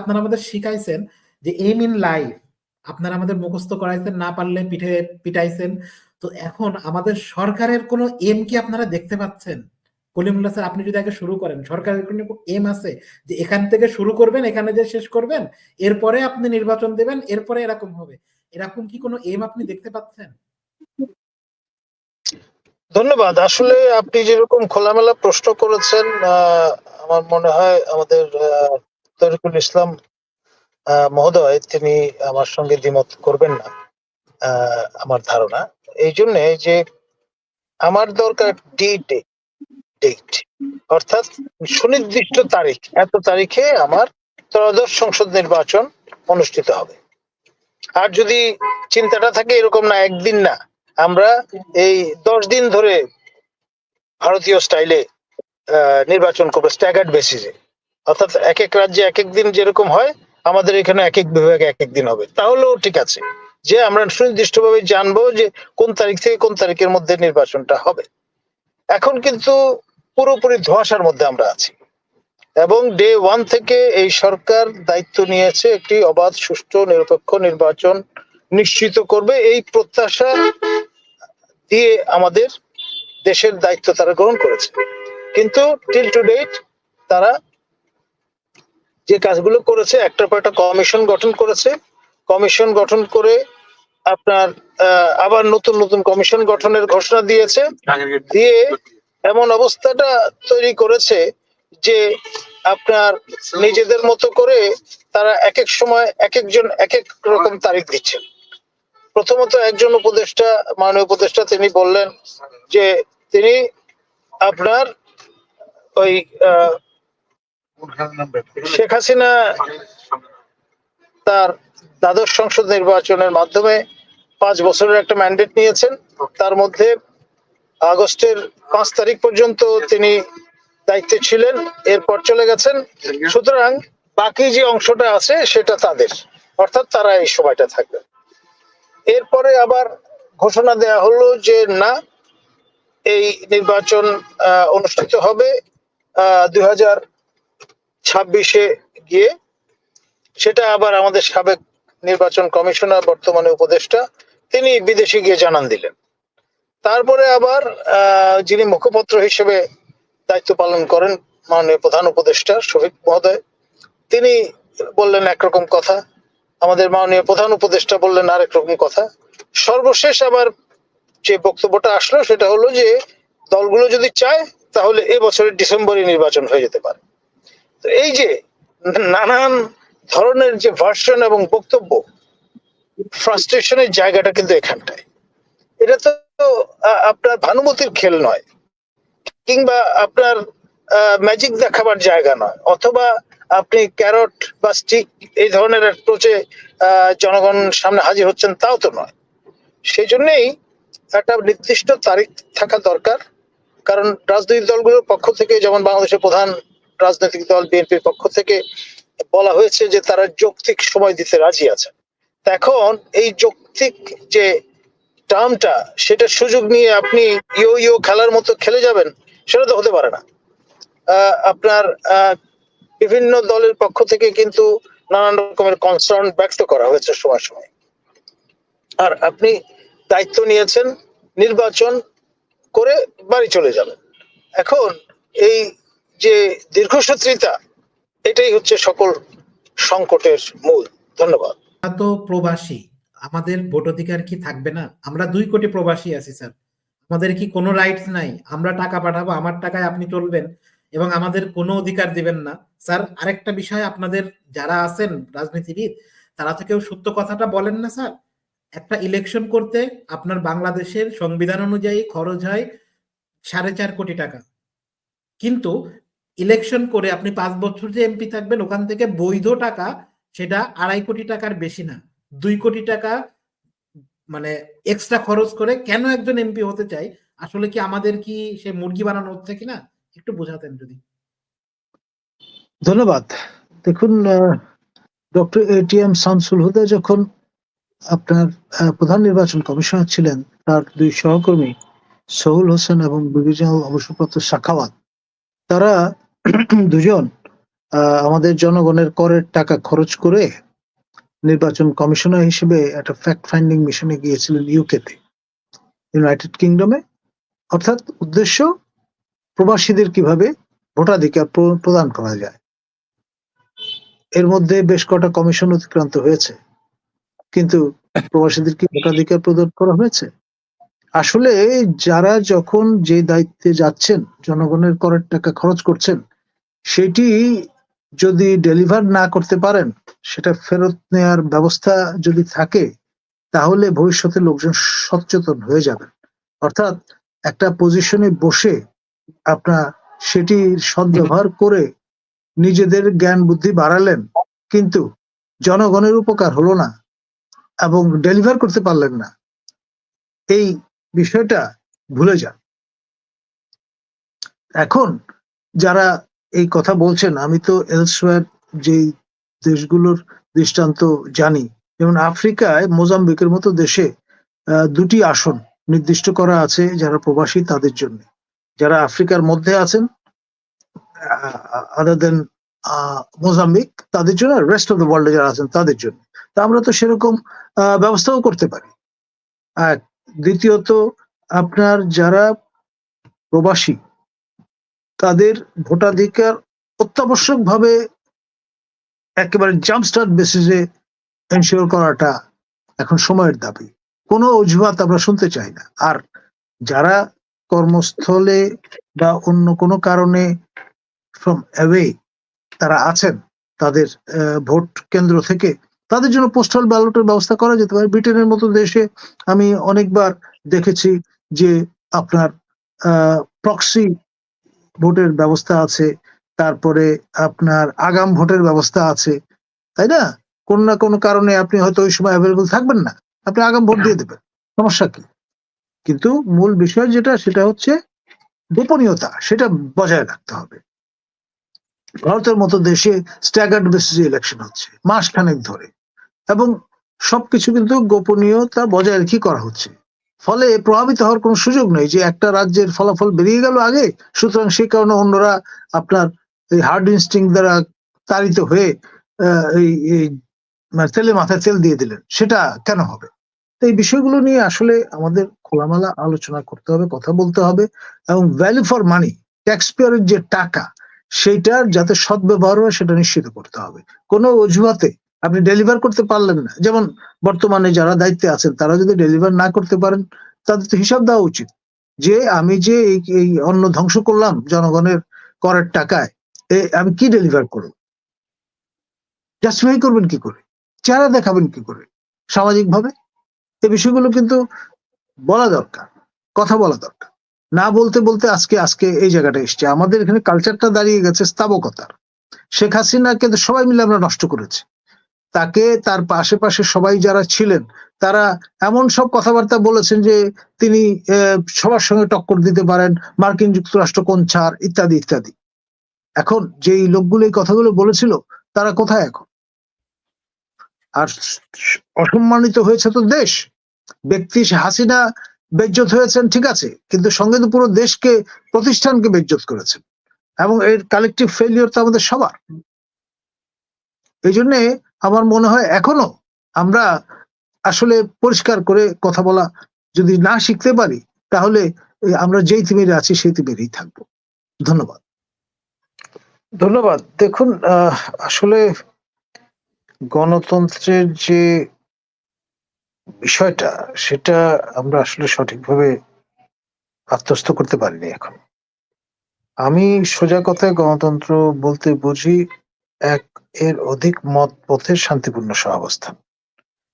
আপনারা আমাদের শিখাইছেন যে এম ইন লাইফ আপনারা আমাদের মুখস্থ করাইছেন, না পারলে পিঠে পিটাইছেন। তো এখন আমাদের সরকারের কোনো এম কি আপনারা দেখতে পাচ্ছেন? কলিমুল্লাহ স্যার আপনি যদি আগে শুরু করেন, সরকারের কোনো এম আছে যে এখান থেকে শুরু করবেন, এখানে যে শেষ করবেন, এরপরে আপনি নির্বাচন দেবেন, এরপরে এরকম হবে। এরকম কি কোনো এম আপনি দেখতে পাচ্ছেন? ধন্যবাদ। আসলে আপনি যেরকম খোলামেলা প্রশ্ন করেছেন আমার মনে হয় আমাদের তরিকুল ইসলাম মহোদয়, তিনি আমার সঙ্গে দ্বিমত করবেন না আমার ধারণা। এই জন্য যে আমার দরকার ডি ডেট অর্থাৎ সুনির্দিষ্ট তারিখ, এত তারিখে আমার ত্রয়োদশ সংসদ নির্বাচন অনুষ্ঠিত হবে। আর যদি চিন্তাটা থাকে এরকম না, একদিন না, আমরা এই দশ দিন ধরে ভারতীয় স্টাইলে নির্বাচন করব স্ট্যাগার্ড বেসিসে অর্থাৎ এক এক রাজ্যে এক এক দিন যেরকম হয়, আমাদের এখানে এক এক বিভাগে এক এক দিন হবে। তাহলেও ঠিক আছে যে আমরা সুনির্দিষ্টভাবে জানব যে কোন তারিখ থেকে কোন তারিখের মধ্যে নির্বাচনটা হবে। এখন কিন্তু পুরোপুরি ধোঁয়াশার মধ্যে আমরা আছি এবং ডে ওয়ান থেকে এই সরকার দায়িত্ব নিয়েছে একটি অবাধ, সুষ্ঠু, নিরপেক্ষ নির্বাচন নিশ্চিত করবে। এই প্রত্যাশা দিয়ে আমাদের দেশের দায়িত্ব তারা গ্রহণ করেছে। কিন্তু টিল টু ডেট তারা যে কাজগুলো করেছে একটার পর একটা কমিশন গঠন করেছে। কমিশন গঠন করে আপনার আবার নতুন নতুন কমিশন গঠনের ঘোষণা দিয়েছে। দিয়ে এমন অবস্থাটা তৈরি করেছে যে আপনার নিজেদের মতো করে তারা এক এক সময় এক একজন এক এক রকম তারিখ দিচ্ছেন। প্রথমত একজন উপদেষ্টা মাননীয় উপদেষ্টা তিনি বললেন যে তিনি আপনার ওই আহ, শেখ হাসিনা তার দ্বাদশ সংসদ নির্বাচনের মাধ্যমে পাঁচ বছরের একটা ম্যান্ডেট নিয়েছেন। তার মধ্যে আগস্টের পাঁচ তারিখ পর্যন্ত তিনি দায়িত্বে ছিলেন, এরপর চলে গেছেন। সুতরাং বাকি যে অংশটা আছে সেটা তাদের, অর্থাৎ তারা এই সময়টা থাকবে। এরপরে আবার ঘোষণা দেয়া হলো যে না, এই নির্বাচন অনুষ্ঠিত হবে দুই হাজার ছাব্বিশে গিয়ে সেটা আবার আমাদের সাবেক নির্বাচন কমিশনার, বর্তমানে উপদেষ্টা, তিনি বিদেশে গিয়ে জানান দিলেন। তারপরে আবার যিনি মুখপত্র হিসেবে দায়িত্ব পালন করেন, মাননীয় প্রধান উপদেষ্টা শফিক মহোদয়, তিনি বললেন একরকম কথা। আমাদের মাননীয় প্রধান উপদেষ্টা বললেন আরেক রকম কথা। সর্বশেষ আবার যে বক্তব্যটা আসলো, সেটা হলো যে দলগুলো যদি চায়, তাহলে এ বছরের ডিসেম্বরে নির্বাচন হয়ে যেতে পারে। তো এই যে নানান ধরনের যে ভার্সন এবং বক্তব্য ফ্রাস্ট্রেশনের জায়গাটা কিন্তু এখানটায়। এটা তো আপনার ভানুমতির খেল নয়, কিংবা আপনার ম্যাজিক দেখাবার জায়গা নয়, অথবা আপনি ক্যারট বা স্টিক এই ধরনের অ্যাপ্রোচে জনগণ সামনে হাজির হচ্ছেন তাও তো নয়। সেই জন্যেই একটা নির্দিষ্ট তারিখ থাকা দরকার, কারণ রাজনৈতিক দলগুলোর পক্ষ থেকে যেমন বাংলাদেশের প্রধান রাজনৈতিক দল বিএনপির পক্ষ থেকে বলা হয়েছে যে তারা যৌক্তিক সময় দিতে রাজি আছে। এখন এই যৌক্তিক যে টার্মটা, সেটার সুযোগ নিয়ে আপনি ইয়ো ইয়ো খেলার মতো খেলে যাবেন, সেটা তো হতে পারে না। আপনার বিভিন্ন দলের পক্ষ থেকে কিন্তু নানান রকমের কনসার্ন ব্যক্ত করা হয়েছে সময় সময়। আর আপনি দায়িত্ব নিয়েছেন, নির্বাচন করে বাড়ি চলে যাবেন। এখন এই যে দীর্ঘসূত্রিতা, এটাই হচ্ছে সকল সংকটের মূল। ধন্যবাদ। তো প্রবাসী, আমাদের ভোটাধিকার কি থাকবে না? আমরা দুই কোটি প্রবাসী আছি, স্যার। আমাদের কি কোনো রাইটস নাই? আমরা টাকা পাঠাবো, আমার টাকায় আপনি চলবেন এবং আমাদের কোনো অধিকার দিবেন না। স্যার, আরেকটা বিষয়, আপনাদের যারা আছেন রাজনীতিবিদ, তারা তো কেউ সত্য কথাটা বলেন না, স্যার। একটা ইলেকশন করতে আপনার বাংলাদেশের সংবিধান অনুযায়ী খরচ হয় সাড়ে চার কোটি টাকা। কিন্তু ইলেকশন করে আপনি পাঁচ বছর যে এমপি থাকবেন, ওখান থেকে বৈধ টাকা, সেটা আড়াই কোটি টাকার বেশি না। দুই কোটি টাকা মানে এক্সট্রা খরচ করে কেন একজন এমপি হতে চাই? আসলে কি আমাদের কি সে মুরগি বানানো হচ্ছে কিনা? একটু বোঝাতেন যদি। ধন্যবাদ। দেখুন ডক্টর এটিএম শামসুল হুদা যখন আপনার প্রধান নির্বাচন কমিশনার ছিলেন, তার দুই সহকর্মী সহুল হোসেন এবং ব্রিগেডিয়ার অবসরপ্রাপ্ত শাখাওয়াত, তারা দুজন আমাদের জনগণের করের টাকা খরচ করে নির্বাচন কমিশনার হিসেবে একটা ফ্যাক্ট ফাইন্ডিং মিশনে গিয়েছিলেন ইউকেতে ইউনাইটেড কিংডমে অর্থাৎ উদ্দেশ্য, প্রবাসীদের কীভাবে ভোটাধিকার প্র- প্রদান করা যায়। এর মধ্যে বেশ কটা কমিশন অতিক্রান্ত হয়েছে, কিন্তু প্রবাসীদের কি ভোটাধিকার প্রদান করা হয়েছে? আসলে যারা যখন যে দায়িত্বে যাচ্ছেন, জনগণের করের টাকা খরচ করছেন সেটি যদি ডেলিভার না করতে পারেন, সেটা ফেরত নেওয়ার ব্যবস্থা যদি থাকে, তাহলে ভবিষ্যতে লোকজন সচেতন হয়ে যাবেন। অর্থাৎ একটা পজিশনে বসে আপনার সেটির সদ্ব্যবহার করে নিজেদের জ্ঞান বুদ্ধি বাড়ালেন, কিন্তু জনগণের উপকার হলো না এবং ডেলিভার করতে পারলেন না। এই বিষয়টা ভুলে যান। এখন যারা এই কথা বলছেন, আমি তো এলসওয়ার যে দেশগুলোর দৃষ্টান্ত জানি, যেমন আফ্রিকায় মোজাম্বিকের মতো দেশে দুটি আসন নির্দিষ্ট করা আছে যারা প্রবাসী তাদের জন্য। যারা আফ্রিকার মধ্যে আছেন আদার দেন মোজাম্বিক, তাদের জন্য রেস্ট অফ দ্য ওয়ার্ল্ডে যারা আছেন তাদের জন্য। তা আমরা তো সেরকম ব্যবস্থাও করতে পারি। আর দ্বিতীয়ত, আপনার যারা প্রবাসী তাদের ভোটাধিকার অত্যাবশ্যক ভাবে একেবারে জাম্পস্টার্ট বেসিসে এনশিওর করাটা এখন সময়ের দাবি। কোনো অজুহাত আমরা শুনতে চাই না। আর যারা কর্মস্থলে বা অন্য কোনো কারণে ফ্রম অ্যাওয়ে তারা আছেন, তাদের ভোট কেন্দ্র থেকে তাদের জন্য পোস্টাল ব্যালটের ব্যবস্থা করা যেতে পারে। ব্রিটেনের মতো দেশে আমি অনেকবার দেখেছি যে আপনার প্রক্সি ভোটের ব্যবস্থা আছে, তারপরে আপনার আগাম ভোটের ব্যবস্থা আছে, তাই না? কোন না কোনো কারণে আপনি হয়তো ওই সময় অ্যাভেলেবল থাকবেন না, আপনি আগাম ভোট দিয়ে দেবেন, সমস্যা কি? কিন্তু মূল বিষয় যেটা, সেটা হচ্ছে গোপনীয়তা, সেটা বজায় রাখতে হবে। ভারতের মতো দেশে স্ট্যাগার্ড বেসিসে ইলেকশন হচ্ছে মাস খানেক ধরে, এবং সবকিছু কিন্তু গোপনীয়তা বজায় রেখে করা হচ্ছে। ফলে প্রভাবিত হওয়ার কোনো সুযোগ নেই যে একটা রাজ্যের ফলাফল বেরিয়ে গেল আগে, সুতরাং সেই কারণে অন্যরা আপনার এই হার্ড ইনস্টিং দ্বারা তাড়িত হয়ে এই মানে তেলে মাথায় তেল দিয়ে দিলেন। সেটা কেন হবে? তো এই বিষয়গুলো নিয়ে আসলে আমাদের খোলামেলা আলোচনা করতে হবে, কথা বলতে হবে এবং ভ্যালু ফর মানি ট্যাক্স পেয়ারের যে টাকা, সেইটার যাতে সদ্ব্যবহার হয় সেটা নিশ্চিত করতে হবে। কোনো অজুহাতে আপনি ডেলিভার করতে পারলেন না। যেমন বর্তমানে যারা দায়িত্বে আছেন, তারা যদি ডেলিভার না করতে পারেন, তাদের তো হিসাব দেওয়া উচিত। যে আমি যে এই অন্ন ধ্বংস করলাম জনগণের করের টাকায় আমি কি ডেলিভার করব? জাস্টিফাই করবেন কি করে? চেহারা দেখাবেন কি করে? সামাজিক ভাবে এই বিষয়গুলো কিন্তু বলা দরকার, কথা বলা দরকার। না বলতে বলতে আজকে আজকে এই জায়গাটা এসছে। আমাদের এখানে কালচারটা দাঁড়িয়ে গেছে স্থাবকতার। শেখ হাসিনাকে তো সবাই মিলে আমরা নষ্ট করেছি। তাকে তার আশেপাশে সবাই যারা ছিলেন, তারা এমন সব কথাবার্তা বলেছেন যে তিনি সবার সঙ্গে টক্কর দিতে পারেন, মার্কিন যুক্তরাষ্ট্র কোন ছাড়, ইত্যাদি ইত্যাদি। এখন যেই লোকগুলো এই কথাগুলো বলেছিল, তারা কোথায় এখন? আর অসম্মানিত হয়েছে তো দেশ। ব্যক্তি হাসিনা বেজ্জত হয়েছেন, ঠিক আছে, কিন্তু সঙ্গে তো পুরো দেশকে, প্রতিষ্ঠানকে বেজ্জত করেছেন। এবং এর কালেকটিভ ফেলিওর তো আমাদের সবার। এই জন্যে আমার মনে হয় এখনও আমরা আসলে পরিষ্কার করে কথা বলা যদি না শিখতে পারি, তাহলে আমরা যেই তিমিরে আছি সেই তিমিরেই থাকব। ধন্যবাদ। ধন্যবাদ। দেখুন আসলে গণতন্ত্রের যে বিষয়টা, সেটা আমরা আসলে সঠিকভাবে আত্মস্থ করতে পারিনি এখন। আমি সোজা কথায় গণতন্ত্র বলতে বুঝি এক এর অধিক মত পথের শান্তিপূর্ণ সহাবস্থান।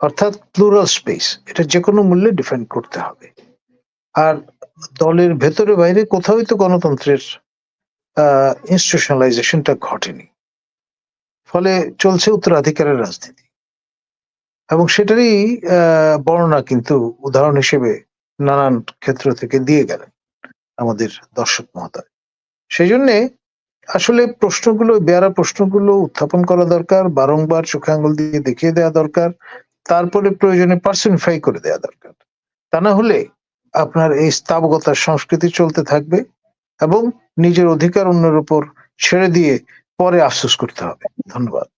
অর্থাৎ প্লুরাল স্পেস এটা যে কোনো মূল্যে ডিফেন্ড করতে হবে। আর দলের ভেতরে বাইরে কোথাওই তো গণতন্ত্রের ইনস্টিটিউশনালাইজেশনটা ঘটেনি। ফলে চলছে উত্তরাধিকারের রাজনীতি। এবং সেটারই বর্ণনা কিন্তু উদাহরণ হিসেবে নানান ক্ষেত্র থেকে দিয়ে গেলেন আমাদের দর্শক মহোদয়। সেই জন্যে আসলে প্রশ্নগুলো, বেয়ারা প্রশ্নগুলো উত্থাপন করা দরকার, বারংবার চোখে আঙুল দিয়ে দেখিয়ে দেওয়া দরকার, তারপরে প্রয়োজনে পার্সনিফাই করে দেওয়া দরকার। তা না হলে আপনার এই স্থাবকতার সংস্কৃতি চলতে থাকবে এবং নিজের অধিকার অন্যের উপর ছেড়ে দিয়ে পরে আফসোস করতে হবে। ধন্যবাদ।